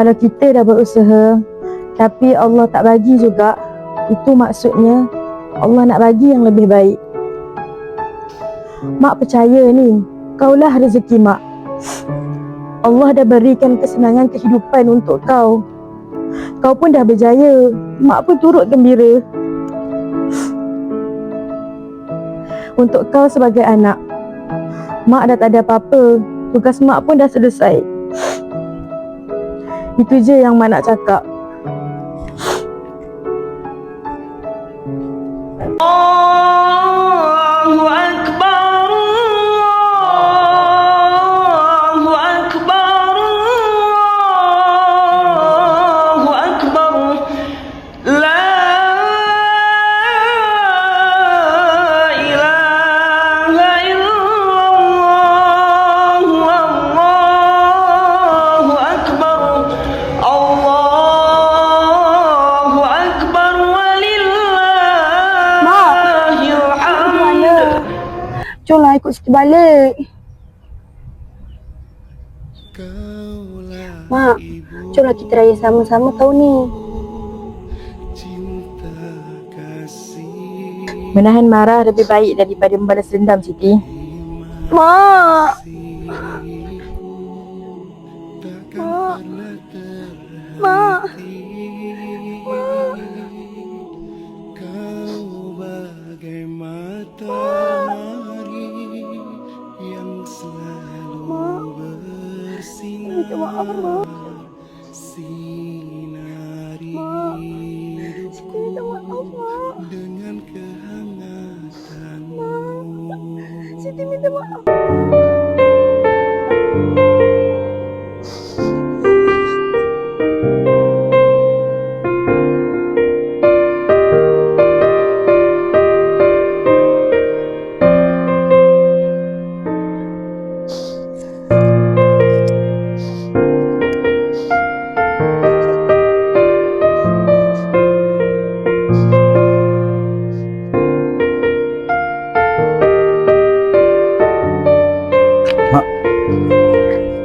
Kalau kita dah berusaha tapi Allah tak bagi juga, itu maksudnya Allah nak bagi yang lebih baik. Mak percaya ni, kaulah rezeki mak. Allah dah berikan kesenangan kehidupan untuk kau. Kau pun dah berjaya. Mak pun turut gembira. Untuk kau sebagai anak, mak dah tak ada apa-apa. Tugas mak pun dah selesai. Itu je yang mak nak cakap. Ikut kita balik. Mak, jomlah kita raya sama-sama tahun ni. Menahan marah lebih baik daripada membalas dendam, Siti. Mak! Mak! Mak! Kau bagai Sinari. Hidupku dengan kehangatanmu. Siti minta maaf.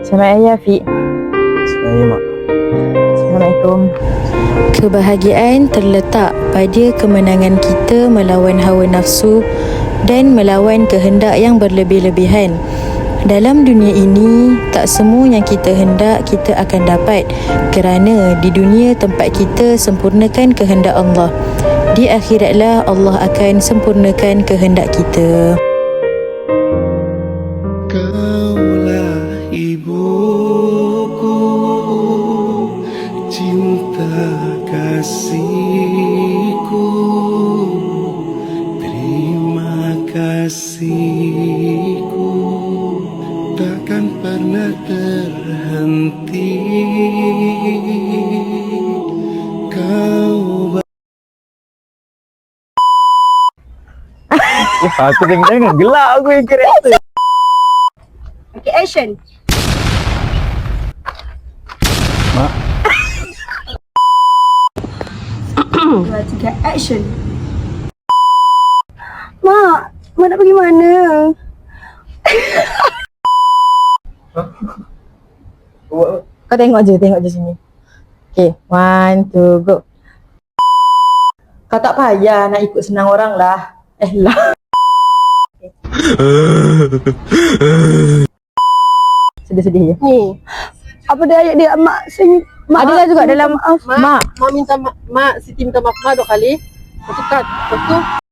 Selamat Hari Afiq. Saya mak. Assalamualaikum. Kebahagiaan terletak pada kemenangan kita melawan hawa nafsu dan melawan kehendak yang berlebih-lebihan. Dalam dunia ini, tak semua yang kita hendak kita akan dapat kerana di dunia tempat kita sempurnakan kehendak Allah. Di akhiratlah Allah akan sempurnakan kehendak kita. Pernah terhenti Kau Aku tengok jangan gelak aku yang karakter. Okay, action. Mak. Dua, tiga, action. Mak, mak nak pergi mana? Kau tengok je, tengok je sini. Okay, one, two, go. Kau tak payah nak ikut senang orang lah. Eh lah. Sedih-sedih je. Ni. Apa dia ayat dia mak sing mak Adalah juga dalam maaf. mak. Mak minta mak, mak Siti minta maaf mak dua kali. Lepas tu kat. Lepas tu